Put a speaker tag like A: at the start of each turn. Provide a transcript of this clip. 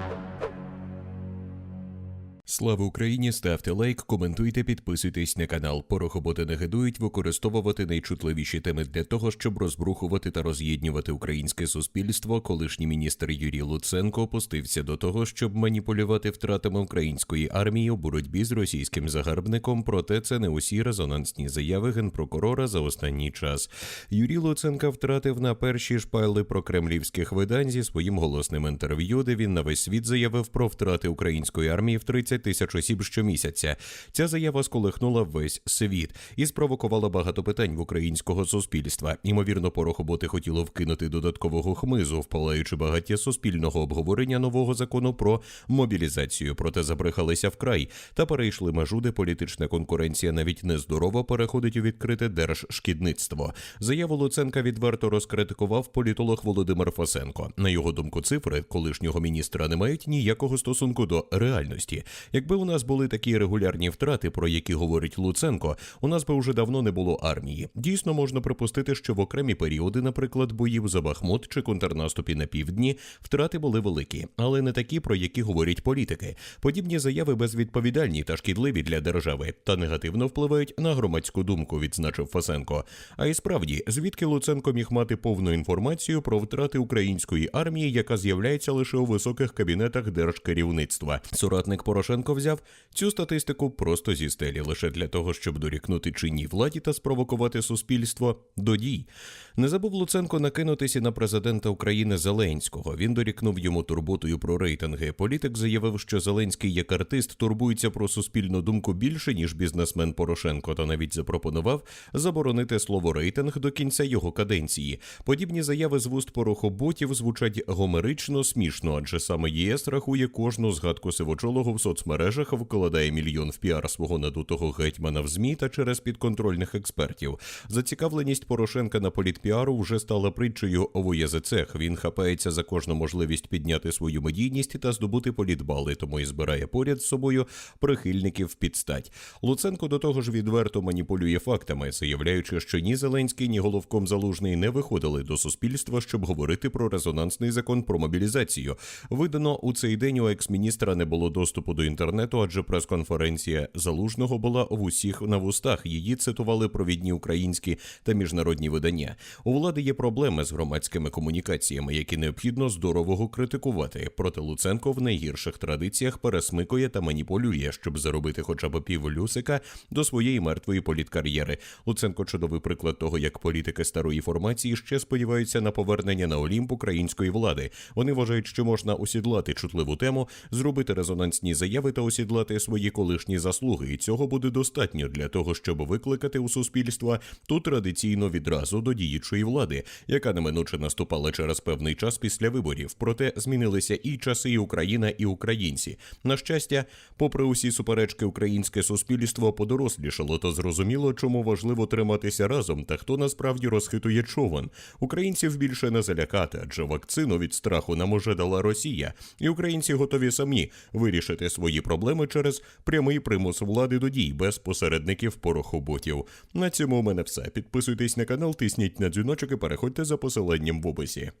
A: Thank you. Слава Україні! Ставте лайк, коментуйте, підписуйтесь на канал. Порохоботи не гидують використовувати найчутливіші теми для того, щоб розбрухувати та роз'єднювати українське суспільство. Колишній міністр Юрій Луценко опустився до того, щоб маніпулювати втратами української армії у боротьбі з російським загарбником. Проте це не усі резонансні заяви генпрокурора за останній час. Юрій Луценка втратив на перші шпайли про кремлівських видань зі своїм голосним інтерв'ю, де він на весь світ заявив про втрати української армії в 30 тисяч осіб щомісяця. Ця заява сколихнула весь світ і спровокувала багато питань в українського суспільства. Ймовірно, порохоботи хотіло вкинути додаткового хмизу, впалаючи багаття суспільного обговорення нового закону про мобілізацію. Проте забрехалися вкрай та перейшли межу, де політична конкуренція навіть нездорово переходить у відкрите держшкідництво. Заяву Луценка відверто розкритикував політолог Володимир Фасенко. На його думку, цифри колишнього міністра не мають ніякого стосунку до реальності. Якби у нас були такі регулярні втрати, про які говорить Луценко, у нас би вже давно не було армії. Дійсно, можна припустити, що в окремі періоди, наприклад, боїв за Бахмут чи контрнаступі на півдні, втрати були великі, але не такі, про які говорять політики. Подібні заяви безвідповідальні та шкідливі для держави та негативно впливають на громадську думку, відзначив Фасенко. А і справді, звідки Луценко міг мати повну інформацію про втрати української армії, яка з'являється лише у високих кабінетах держкерівництва. Соратник Порошенко взяв цю статистику просто зі стелі лише для того, щоб дорікнути чинній владі та спровокувати суспільство до дій. Не забув Луценко накинутися на президента України Зеленського. Він дорікнув йому турботою про рейтинги. Політик заявив, що Зеленський як артист турбується про суспільну думку більше ніж бізнесмен Порошенко, та навіть запропонував заборонити слово рейтинг до кінця його каденції. Подібні заяви з вуст порохоботів звучать гомерично смішно, адже саме ЄС рахує кожну згадку сивочолого в соцмережах, вкладає мільйон в піар свого надутого гетьмана в змі та через підконтрольних експертів. Зацікавленість Порошенка на політпіару вже стала притчею у. Він хапається за кожну можливість підняти свою медійність та здобути політбали, тому і збирає поряд з собою прихильників під стать. Луценко до того ж відверто маніпулює фактами, заявляючи, що ні Зеленський, ні головком Залужний не виходили до суспільства, щоб говорити про резонансний закон про мобілізацію. Видано у цей день у екс-міністра не було доступу до інтернету, адже прес-конференція залужного була в усіх на вустах. Її цитували провідні українські та міжнародні видання. У влади є проблеми з громадськими комунікаціями, які необхідно здорового критикувати. Проте Луценко в найгірших традиціях пересмикує та маніпулює, щоб заробити хоча б пів люсика до своєї мертвої політкар'єри. Луценко чудовий приклад того, як політики старої формації ще сподіваються на повернення на Олімп української влади. Вони вважають, що можна осідлати чутливу тему, зробити резонансні заяви та осідлати свої колишні заслуги. І цього буде достатньо для того, щоб викликати у суспільства ту традиційно відразу до діючої влади, яка неминуче наступала через певний час після виборів. Проте змінилися і часи, і Україна, і українці. На щастя, попри усі суперечки, українське суспільство подорослішало та зрозуміло, чому важливо триматися разом та хто насправді розхитує човен. Українців більше не залякати, адже вакцину від страху нам уже дала Росія, і українці готові самі вирішити свої проблеми через прямий примус влади до дій без посередників порохоботів. На цьому у мене все. Підписуйтесь на канал, тисніть на дзвіночок і переходьте за посиланням в описі.